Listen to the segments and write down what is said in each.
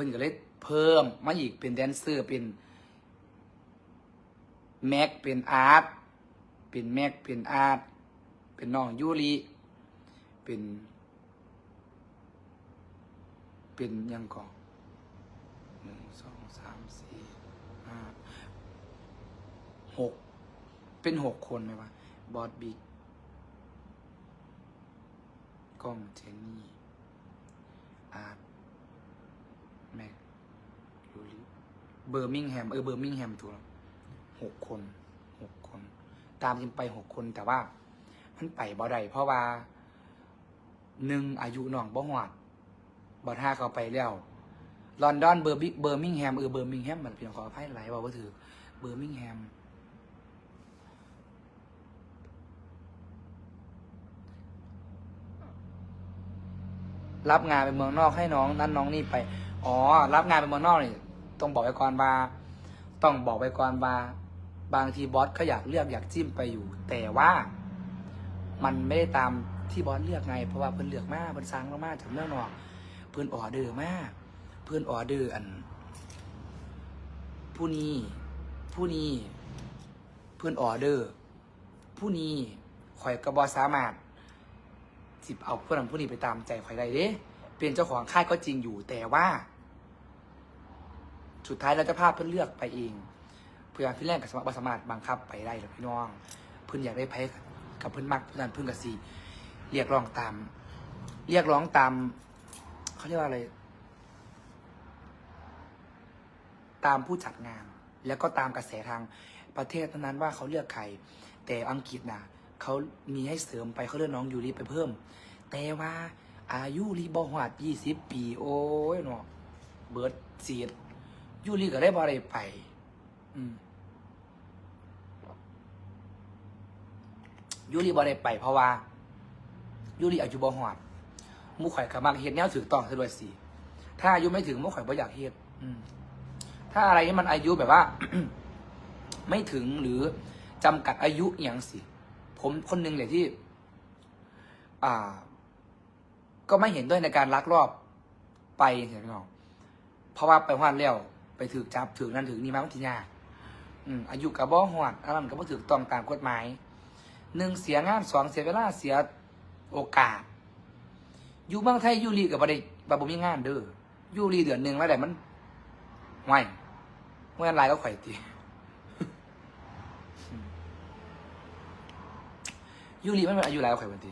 พิ่นก็เลยเพิ่มมาอีกเป็นแดนเซอร์เป็นแม็กเป็นอาร์ตเป็นแม็กเป็นอาร์ตเป็นน้องยูริเป็นเป็นยังก่อนหนึ่งสองสามสี่ห้าหกเป็นหกคนไหมวะบอสบิ๊กกล้องเจนนี่อาร์ตแม็กยูริ เบอร์มิงแฮมเออเบอร์มิงแฮมถูกแล้วหกคนหกคน ตามจริงไปหกคนแต่ว่า มันไปบ่ได้เพราะว่าหนึ่งอายุน้องบ่หวดบ่ท่าเขาไปแล้วลอนดอนเบอร์บิเบอร์มิงแฮมเออเบอร์มิงแฮมมันเพียงขออภัยหลายว่าว่าถือเบอร์มิงแฮมรับงานไปเมืองนอกให้น้องนั้นน้องนี่ไป อ๋อ รับงานไปเมืองนอกนี่ ต้องบอกไว้ก่อนว่า ต้องบอกไว้ก่อนว่า บางทีบอสเขาอยากเลือกอยากจิ้มไปอยู่ แต่ว่ามันไม่ได้ตามที่บอสเลือกไง เพราะว่าเพิ่นเลือกมากเพิ่นสั่งมากๆจากเมืองนอกเพิ่นออเดอร์มากเพิ่นออเดอร์อัน ผู้นี้ผู้นี้เพื่อนออเดอร์ ผู้นี้ข่อยกระบอสามารถสิบเอาผู้นั้นผู้นี้ไปตามใจข่อยได้เด้เป็นเจ้าของค่ายก็จริงอยู่แต่ว่า สุดท้ายเราจะพาเพื่อนเลือกไปเอง เพื่อพี่แรกกับสมัครสมารถบังคับไปได้หรือพี่น้องเพื่อนอยากได้ไพ่กับเพื่อนมักเพื่อนเพื่อนกับสีเรียกร้องตาม เรียกร้องตามเขาเรียกว่าอะไร ตามผู้จัดงาน แล้วก็ตามกระแสทางประเทศนั้นว่าเขาเลือกใครแต่อังกฤษนะเขามีให้เสริมไปเขาเลือกน้องยูริไปเพิ่ม แต่ว่าอายุรีบอหวาดยี่สิบปี โอ้ยเนาะเบิร์ดเสียด ยูริก็ได้บอได้ไป อืมยูริบอได้ไป เพราะว่ายูริอายุบอหวาดมูข่อยกับมากเฮ็ดแนวถือต้องซะด้วยสิถ้าอายุไม่ถึงมูข่อยบ่อยากเฮ็ดอืม ถ้าอะไรที่มันอายุแบบว่า ไม่ถึงหรือจำกัดอายุอย่างสิผมคนหนึ่งเลยที่ อ่า ก็ไม่เห็นด้วยในการลักลอบไปเห็นไหมเพราะว่าไปหวานแล้ว ไปถือจับถือนั่นถือนี่มาบางทียาอืมอายุกับบ่หวดอันนั้นก็บ่ถือต้องตามกฎหมายหนึ่งเสียงานสองเสียเวลาเสียโอกาส อยู่เมืองไทยยูรีกับบ่ได้บ่บ่มีงานเด้อยูรีเดือนหนึ่งแล้วแต่มันห่วยเมื่อไรก็ข่อยตียูรีมันเป็นอายุไรก็ข่อยวันตี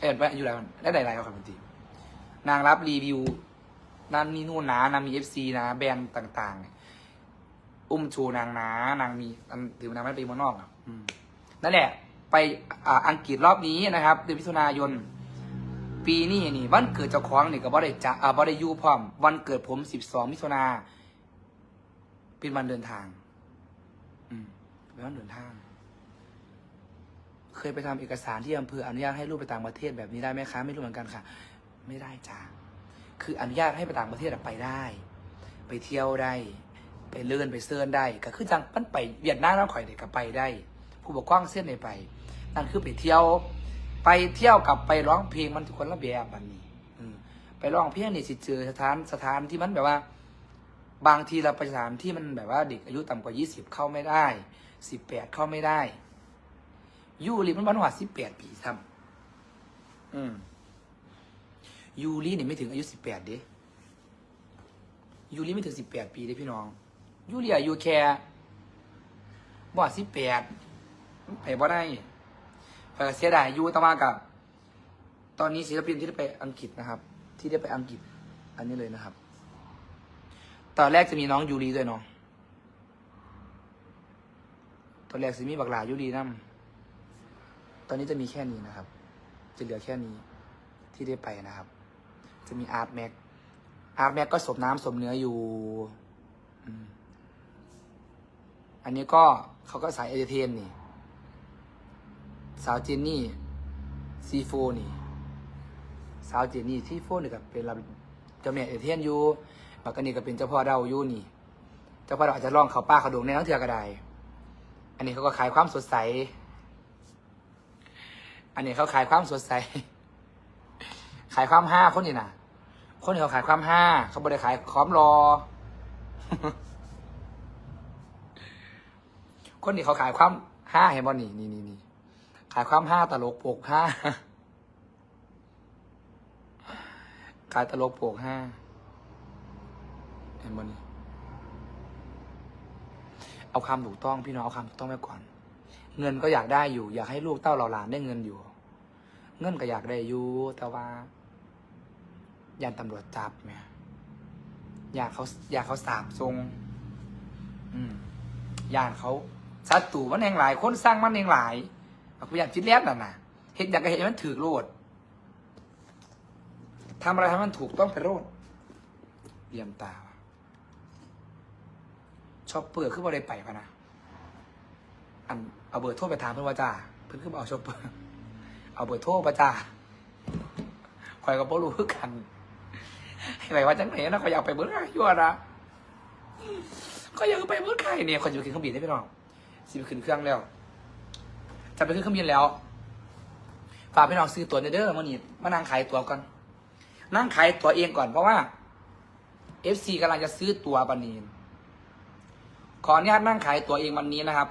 เอ็ดเป็นอายุไรมันได้ใดไรก็ข่อยวันตีนางรับรีวิว นั่นนี่นู่นนะนางมีเอฟซีนะ แบรนด์ต่าง ๆ อุ้มชูนางนะนางมีถือนางไม่ไปเมืองนอกอะนั่นแหละ ไปอังกฤษรอบนี้นะครับเดือนมิถุนายน ปีนี้นี่ วันเกิดเจ้าของนี่ก็บ่ได้จะอ่าบ่ได้ยูพร้อม วันเกิดผมสิบสองมิถุนาเป็นวันเดินทาง อืมเป็นวันเดินทาง เคยไปทำเอกสารที่อำเภออนุญาตให้ลูกไปต่างประเทศแบบนี้ได้ไหมคะ ไม่รู้เหมือนกันค่ะ ไม่ได้จ้า คืออนุญาตให้ไปต่างประเทศไปได้ ไปเที่ยวได้ ไปเลื่อนไปเซิร์นได้ ก็คือจังมันไปเวียดนามน้ำข่อยเด็กก็ไปได้ ผู้ปกครองเส้นไหนไป นั่นคือไปเที่ยว ไปเที่ยวกับไปร้องเพลงมันทุกคนละแบบบันนี้ไปร้องเพลงนี่สิเจอสถานสถานที่มันแบบว่า บางทีเราไปสถานที่มันแบบว่าเด็กอายุต่ำกว่ายี่สิบเข้าไม่ได้สิบแปดเข้าไม่ได้ยูริมันบ้านหัวสิบแปดปีทำอืม ยูรินี่ยไม่ถึงอายุสิบแปดเด้ยูริไม่ถึงสิบแปดปีเด้พี่น้อง ยูริอายุแค่บ่สิบแปดไปบ่ได้เสียดายยูแตมากับ ตอนนี้ศิลปินที่ได้ไปอังกฤษนะครับ ที่ได้ไปอังกฤษ อันนี้เลยนะครับ ตอนแรกจะมีน้องยูรีด้วยเนาะตอนแรกจะมีบักหลายูรีนั่มตอนนี้จะมีแค่นี้นะครับ จะเหลือแค่นี้ที่ได้ไปนะครับ จะมีอาร์ตแม็กอาร์ตแม็กก็สมน้ำสมเนื้ออยู่ อันนี้ก็เขาก็สายเอเจเทนนี่ สาวเจนนี่ซีโฟนี่ สาวเจนนี่ซีโฟนี่กับเป็นรับเจ้าแม่เอเจเทนอยู่บักกันนี่ก็เป็นเจ้าพ่อเดาอยู่นี่ เจ้าพ่อเดาอาจจะลองเขาป้าเขาดวงในทั้งเถื่อกระไดอันนี้เขาก็ขายความสดใส อันนี้เขาขายความสดใส ขายความห้าคนนี่นะ คนที่เขาขายความห้าเขาบริขายความรอ คนที่เขาขายความห้าเห็นบอนี่นี่นี่นี่ขายความห้าตลกโปกห้าขายตลกโปกห้าเห็นบอนี่เอาคำถูกต้องพี่น้องเอาคำถูกต้องไว้ก่อน เงินก็อยากได้อยู่ อยากให้ลูกเต้าเราหลานได้เงินอยู่ เงินก็อยากได้อยู่แต่ว่า ยานตำรวจจับเนี่ยอยากเขาอยากเขาสาบทรง อืมยานเขาสัตว์ตู่มันเองหลาย คนสร้างมันเองหลายเอากูอยากคิดแล้วน่ะนะเห็นอยากจะเห็นมันถือโลดทำอะไรให้มันถูกต้องไปโลดเลี่ยมตาชอบเปิดขึ้นมาได้ไปพะนะอันเอาเบอร์โทรไปถามเพื่อนว่าจ้าเพื่อนขึ้นมาเอาชอบเปิดเอาเบอร์โทรไปจ้าคอยก็บ่รู้คือกัน ให้ไปว่าจังไหนนะเขาอยากไปเบิ้ลไข่ยั่วนะเขาอยากไปเบิ้ลไข่เนี่ยคนจะไปขึ้นเครื่องบินได้พี่น้องสิไปขึ้นเครื่องแล้วจะไปขึ้นเครื่องบินแล้วฝากพี่น้องซื้อตั๋วเด้อมื่อนี้มานั่งขายตั๋วก่อนนั่งขายตั๋วเองก่อนเพราะว่า FC กำลังจะซื้อตั๋วบันนี้ขออนุญาตนั่งขายตั๋วเองวันนี้นะครับ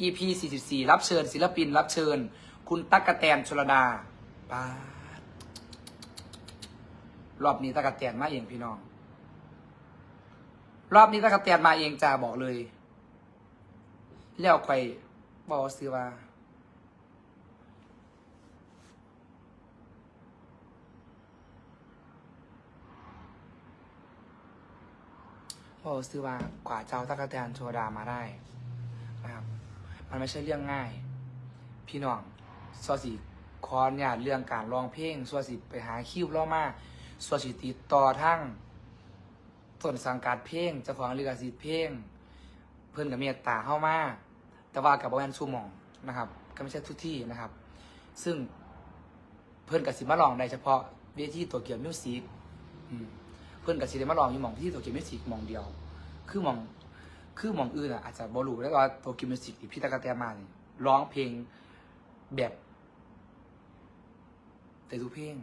EP 44 รับเชิญศิลปิน รับเชิญ คุณตั๊กกะแตนชลดาปา รอบนี้ตั๊กกะแตนมาเองพี่น้อง รอบนี้ตั๊กกะแตนมาเองจ้าบอกเลย แล้วใครบอกซื้อว่าบอกซื้อว่ากว่าเจ้าตั๊กกะแตนโชดามาได้นะครับ มันไม่ใช่เรื่องง่าย พี่น้องสวสิคอนเนี่ยเรื่องการร้องเพลงสวสิไปหาคิวล่อมา สวสิติดต่อทั้งต้นสังกัดเพลงเจ้าของลิขสิทธิ์เพลง เพื่อนกับเมียตาเข้ามาแต่ว่ากับแวนซูมองนะครับ ก็ไม่ใช่ทุกที่นะครับ ซึ่งเพื่อนกับสิมาลองได้เฉพาะเวทีตัวเกี่ยวมิวสิกเพื่อนกับสิได้มาลองอยู่มองที่ตัวเกี่ยวมิวสิกมองเดียว คือมองคือมองอื่นอะอาจจะบอลูได้ว่าโตเกี่ยวมิวสิกที่พี่ตะกะแตมาเนี่ยร้องเพลงแบบได้ทุกเพลง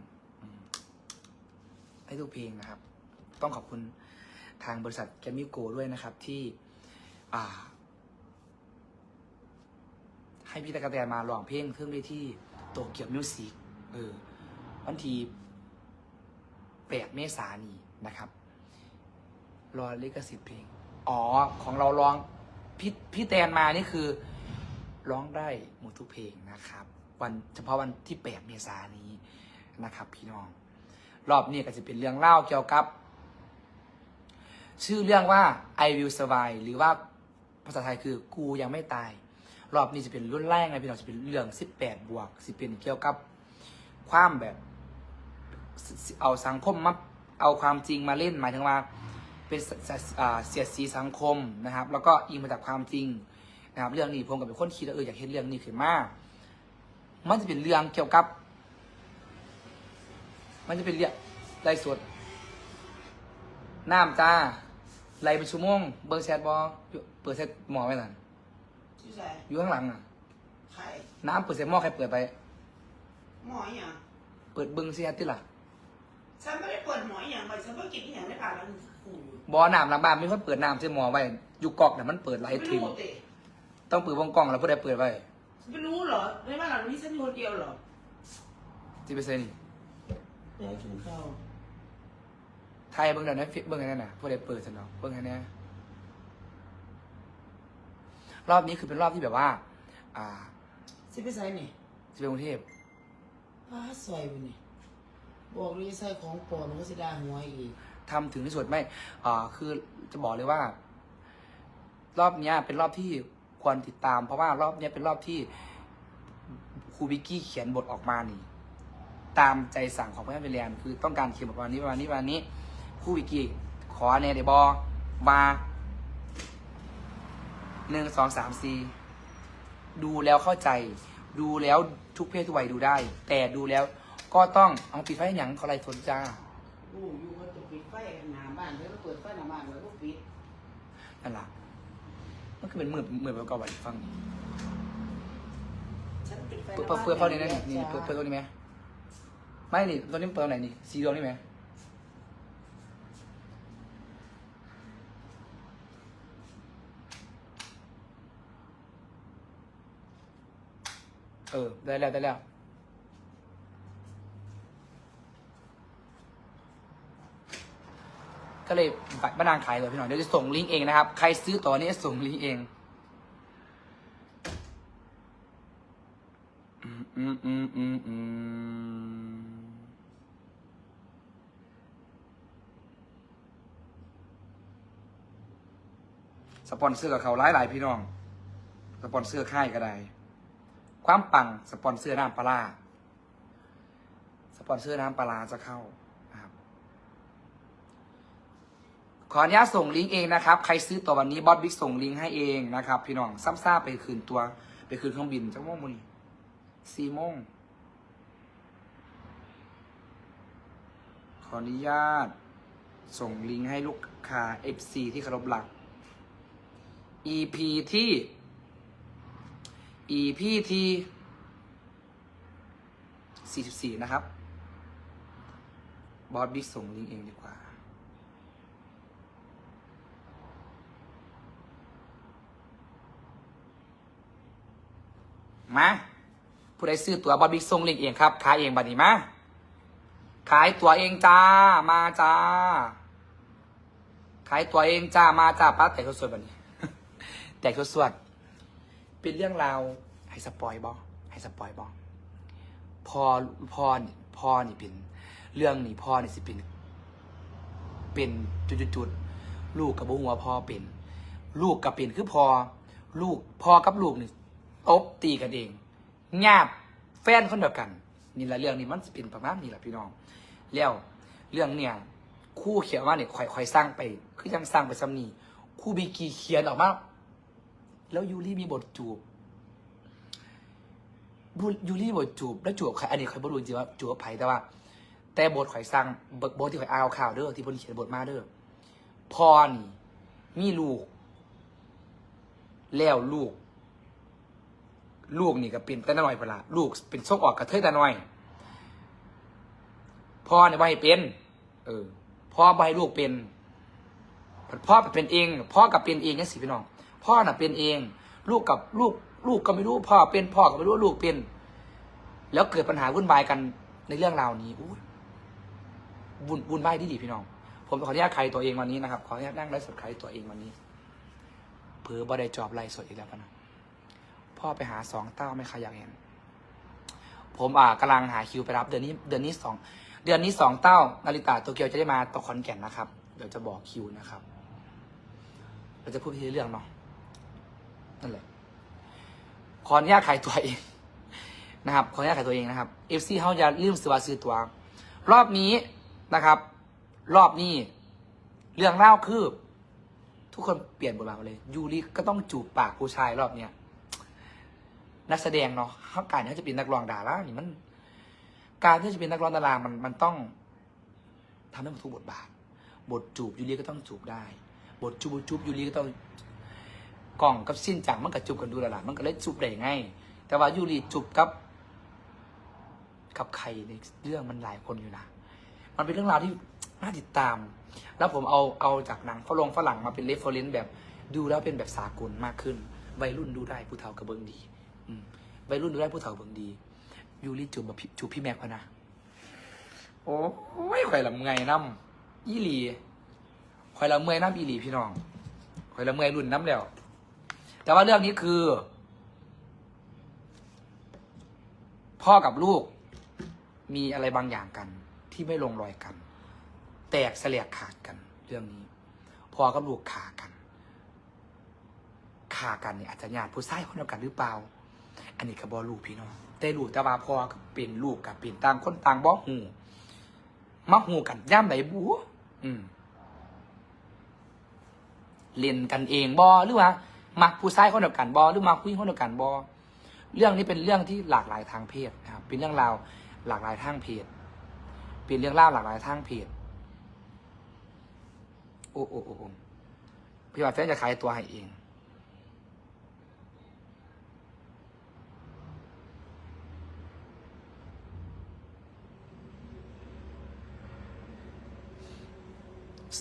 ได้ทุกเพลงนะครับ ต้องขอบคุณทางบริษัทแกมิโกด้วยนะครับที่ให้พี่ตะกะแตนมาร้องเพลงเครื่องได้ที่โตเกียวมิวสิกเออวันที่แปดเมษายนีนะครับ รอลิขสิทธิ์เพลง อ๋อ ของเราร้องพี่พี่แตนมานี่คือ ร้องได้หมดทุกเพลงนะครับ วันเฉพาะวันที่แปดเมษายนนี้นะครับ พี่น้อง รอบนี้ก็จะเป็นเรื่องเล่าเกี่ยวกับ ชื่อเรื่องว่า I will survive หรือว่าภาษาไทยคือกูยังไม่ตาย รอบนี้จะเป็นรุ่นแรกนะพี่น้องจะเป็นเรื่อง 18 บวกสิเป็นเกี่ยวกับความแบบ เอาสังคมมาเอาความจริงมาเล่นหมายถึงว่าเป็นเสียดสีสังคมนะครับ แล้วก็อิงมาจากความจริงนะครับ เรื่องนี้ผมกับเป็นคนคิดเอออยากเห็นเรื่องนี้ขึ้นมามันจะเป็นเรื่องเกี่ยวกับ มันจะเป็นเรื่องไล่สดน้ำจ้าไล่เป็นชั่วโมงเบอร์แชทบอเปิดแชทหมอไว้หน่อยชื่ออะไรอยู่ข้างหลังอะใครน้ำเปิดแชทหม้อใครเปิดไป หมออย่างเปิดเบิ้งเสียติล่ะฉันไม่ได้เปิดหมออย่างไปฉันก็กินอย่างไม่ผ่านแล้วกูอยู่บอน้ำหลังบ้านมีคนเปิดน้ำเสียหมอไว้อยู่กอกน่ะมันเปิดไลไม่ท์ถึงรู้เตะต้องเปิดวงกล้องแล้วผู้ใดเปิดไว้ฉันไม่รู้เหรอในบ้านหลังนี้ฉันอยู่คนเดียวเหรอจีเปอร์เซ็นต์ เดี๋ยวกินข้าวไทยเบิ้งเดี๋ยวนั้นเบิ้งอันนั้นน่ะผู้ใดเปิดสนองเบิ้งอันเนี้ยรอบนี้คือเป็นรอบที่แบบว่า อ่าสิไปใส่นี่จะเป็นกรุงเทพป้าสวยวันนี่บอกเลยใส่ของปลอมมันก็สิได้หัวอีกทำถึงที่สุดไม่อ่าคือจะบอกเลยว่า รอบเนี้ยเป็นรอบที่ควรติดตาม เพราะว่ารอบเนี้ยเป็นรอบที่ครูบิกกี้เขียนบทออกมานี่ ตามใจสั่งของพ่อแม่เป็นเรียนคือต้องการเขียนบทประมาณนี้ประมาณนี้ประมาณนี้ครูบิกกี้ขอแนเดบอมาหนึ่งสองสามสี่ดูแล้วเข้าใจ ดูแล้วทุกเพศทุกวัยดูได้ แต่ดูแล้วก็ต้องเอาปิดไฟให้หยังเขาไรสนจ้ากูอยู่ก็จะปิดไฟหน้าบ้านแล้วก็เปิดไฟหน้าบ้านแล้วก็ปิดนั่นล่ะมันคือเป็นมือมือแบบเก่าๆฟังนี่ฉันปิดไฟเปิดเปิดเปิดเข้านี่นะนี่นี่เปิดเปิดตัวนี้ไหม ไม่ดิตัวนี้เปิดไหนดิซีดวงนี่ไหมเออ ได้แล้วได้แล้วก็เลยบัตรบ้านนางขายเลยพี่หน่อยเดี๋ยวจะส่งลิงก์เองนะครับ ใครซื้อต่อนี้ส่งลิงก์เอง ปอนเซอร์กับเขาหลายหลายๆพี่น้อง สปอนเซอร์ค่ายก็ได้ ความปังสปอนเซอร์น้ำปลา สปอนเซอร์น้ำปลาจะเข้านะครับ ขออนุญาตส่งลิงก์เองนะครับ ใครซื้อต่อวันนี้บอสบิ๊กส่งลิงก์ให้เองนะครับ พี่น้องซ้ำซ่าไปคืนตัว ไปคืนเครื่องบินจังโมงมุนสี่โมงขออนุญาต ส่งลิงก์ให้ลูกค้า FC ที่เคารพหลัก EP ที่ EP ที่ 44 นะครับ บอสบิ๊กส่งลิงก์เองดีกว่า มา ผู้ใดซื้อตัวบอสบิ๊กส่งลิงก์เองครับ ขายเองบัดนี้มา ขายตัวเองจ้า มาจ้า ขายตัวเองจ้า มาจ้าป้าแต่เขาสวยบัดนี้ แต่เขาสวดเป็นเรื่องราวให้สปอยบอให้สปอยบอพอพ่อนี่พ่อนี่เป็นเรื่องนี่พ่อนี่สิเป็นเป็นจุดๆลูกกับบุหัวพ่อเป็น ลูกกับเป็นคือพอลูกพ่อกับลูกนี่ตบตีกันเองญาติแฟนคนเดียวกันนี่แหละเรื่องนี้มันสิเป็นประมาณนี้แหละพี่น้อง แล้วเรื่องเนี่ยคู่เขียนว่าเนี่ยค่อยๆสร้างไป คือยังสร้างไปซ้ำนี่คู่บีกีเขียนออกมา แล้วยูรี่มีบทจูบยูรี่บทจูบแล้วจูบใครอันนี้ใครบ่รู้จริงว่าจูบกับไผแต่ว่า แต่บทข่อยสร้างบทที่ข่อยอ่าข่าวเด้อที่พนเขียนบทมาเด้อพอนี่มีลูก แล้วลูก ลูกนี่ก็เป็นแต่น้อยพละลูกเป็นส่งออกกระเทยแต่น้อยพ่อเนี่ยบ่ให้เป็น เออพ่อให้ลูกเป็นพ่อเป็นเอง พ่อกับเป็นเองนี่สิพี่น้อง พ่อน่ะเป็นเอง ลูกกับลูกลูกก็ไม่รู้พ่อเป็นพ่อก็ไม่รู้ว่าลูกเป็น แล้วเกิดปัญหาวุ่นวายกันในเรื่องราวนี้อุ้วุ่นวุ่นวายดีดีพี่น้อง ผมขออนุญาตใครตัวเองวันนี้นะครับขออนุญาตนั่งไลฟ์สดใครตัวเองวันนี้เผื่อบอได้จอบไลฟ์สดอีกแล้วนะพ่อไปหาสองเต้าไม่ใครอยากเห็น ผมอ่ากำลังหาคิวไปรับ เดือนนี้ เดือนนี้สองเดือนนี้สองเต้านาริตาโตเกียวจะได้มาตอคอนแก่นนะครับ เดี๋ยวจะบอกคิวนะครับ เราจะพูดทีเรื่องเนาะ นั่นแหละขออนุญาตขายตัวเองนะครับขออนุญาตขายตัวเองนะครับ FC เขาจะลืมซื้อว่าซื้อตัว รอบนี้นะครับ รอบนี้ เรื่องเล่าคือ ทุกคนเปลี่ยนบทบาทเลย ยูริก็ต้องจูบปากผู้ชายรอบเนี้ยนักแสดงเนาะเขาการที่เขาจะเป็นนักร้องดารานี่มัน การที่จะเป็นนักร้องดารามันมันต้องทำได้หมดทุกบทบาท บทจูบยูริก็ต้องจูบได้ บทจูบจูบยูริก็ต้อง กล่องกับสิ้นจังมันก็จูบกันดูและล่ะมันก็เลยจูบได้ไงแต่ว่ายูริจูบกับ กับใครในเรื่องมันหลายคนอยู่นะมันเป็นเรื่องราวที่น่าติดตาม แล้วผมเอาเอาจากหนังฝรั่งฝรั่งมาเป็นเรฟเฟอเรนซ์แบบดูแล้วเป็นแบบสากลมากขึ้น วัยรุ่นดูได้ผู้เฒ่ากับเบิงดีอืวัยรุ่นดูได้ผู้เฒ่าเบิงดียูริจูบแบบจูบพี่แม็กพะนะโอ้ยข่อยละเมยน้ำอีหลีข่อยละเมื่อยน้ำอีหลีพี่น้องข่อยละเมื่อยรุ่นน้ำแล้ว แต่ว่าเรื่องนี้คือ พ่อกับลูก มีอะไรบางอย่างกัน ที่ไม่ลงรอยกัน แตกเสลกขาดกัน เรื่องนี้พ่อกับลูกขากันขากันเนี่ยอาจจะญาติผู้ชายคนเดียวกันหรือเปล่า อันนี้ก็บอลูกพี่น้องแต่ลูกแต่ว่าพ่อกับเป็นลูกกับเป็นต่างคนต่างบ่หูมาหูกันย่ำไหนบูอืมเล่นกันเองบอหรือว่า มักผู้ชายคนเดียวกันบอหรือมักผู้หญิงคนเดียวกันบอเรื่องนี้เป็นเรื่องที่หลากหลายทางเพศนะครับ เป็นเรื่องราวหลากหลายทางเพศเป็นเรื่องเล่าวหลากหลายทางเพศโอ้โอ้โอ้โอ้พี่ว่าแฟนจะขายตัวให้เอง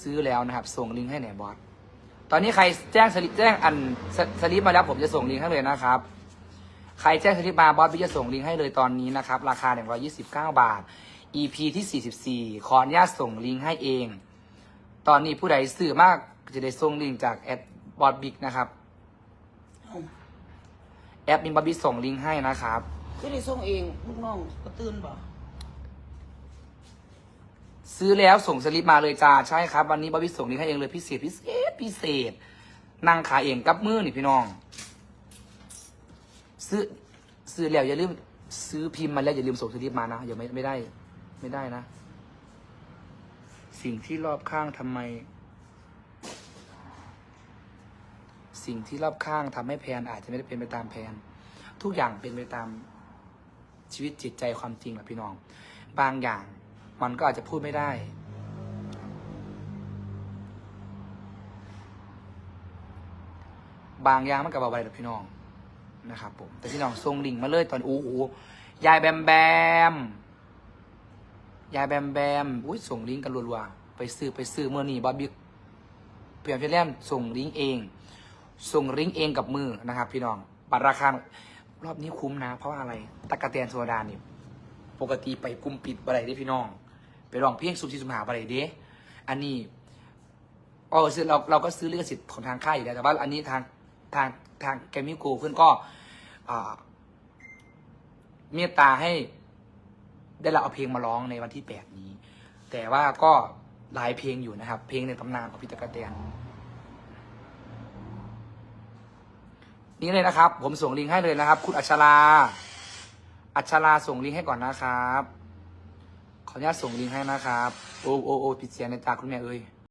ซื้อแล้วนะครับ ส่งลิงก์ให้ไหนบอส ตอนนี้ใครแจ้งสลิปแจ้งอันสสลิปมาแล้วผมจะส่งลิงก์ให้เลยนะครับ ใครแจ้งสลิปมาบอสบิ๊กจะส่งลิงก์ให้เลยตอนนี้นะครับ ราคา 129 บาท EP ที่ 44 ขออนุญาตส่งลิงก์ให้เอง ตอนนี้ผู้ใดซื้อมากจะได้ส่งลิงก์จากแอดบอสบิ๊กนะครับเอ้าแอปมินบอสบิ๊กส่งลิงก์ให้นะครับก็ได้ส่งเองลูกน้องก็ตื่นบ่ ซื้อแล้วส่งสลิปมาเลยจ้าใช่ครับ วันนี้บอสบิ๊กส่งลิงก์ให้เองเลยพิเศษพิเศษพิเศษนั่งขายเองกับมือนี่พี่น้อง ซื้อซื้อแล้วอย่าลืมซื้อพิมพ์มาแล้วอย่าลืมส่งสลิปมานะอย่าไม่ไม่ได้ ไม่ได้นะ สิ่งที่รอบข้างทำไม สิ่งที่รอบข้างทำให้แพนอาจจะไม่ได้เป็นไปตามแพนทุกอย่างเป็นไปตามชีวิตจิตใจความจริงแหละพี่น้อง บางอย่าง มันก็อาจจะพูดไม่ได้ บางอย่างมันกับอะไรหรอพี่น้องนะครับผม แต่พี่น้องทรงลิงก์มาเลยตอนอู้หูยายแบมแบมยายแบมแบมอุ้ยส่งลิงก์กันรัวๆไปซื้อไปซื้อเมื่อนี้บอบบี้เพียงเพียงแล่นส่งลิงก์เอง ส่งลิงก์เองกับมือนะครับ พี่น้องบัตรราคารอบนี้คุ้มนะ เพราะอะไรตะกะเตียนโซดานี่ปกติไปกุมปิดอะไรได้พี่น้อง ไปลองเพียงสุบซีสุมหาอะไรเด้อันนี้เออซื้อเราเราก็ซื้อลิขสิทธิ์ของทางค่ายอยู่แล้วแต่ว่า อันนี้ทางทางทางแกมมี่โกเพื่อนก็เมตตาให้ได้เราเอาเพลงมาร้องในวันที่แปดนี้ แต่ว่าก็หลายเพลงอยู่นะครับ เพลงในตำนานของพี่ตะกะแตนนี่เลยนะครับ ผมส่งลิงก์ให้เลยนะครับ คุณอัชรา อัชราส่งลิงก์ให้ก่อนนะครับ ออนุญาตส่งลิงก์ให้นะครับ โอ้โอ้โอ้ปิดเสียงในตาคุณแม่เอ้ย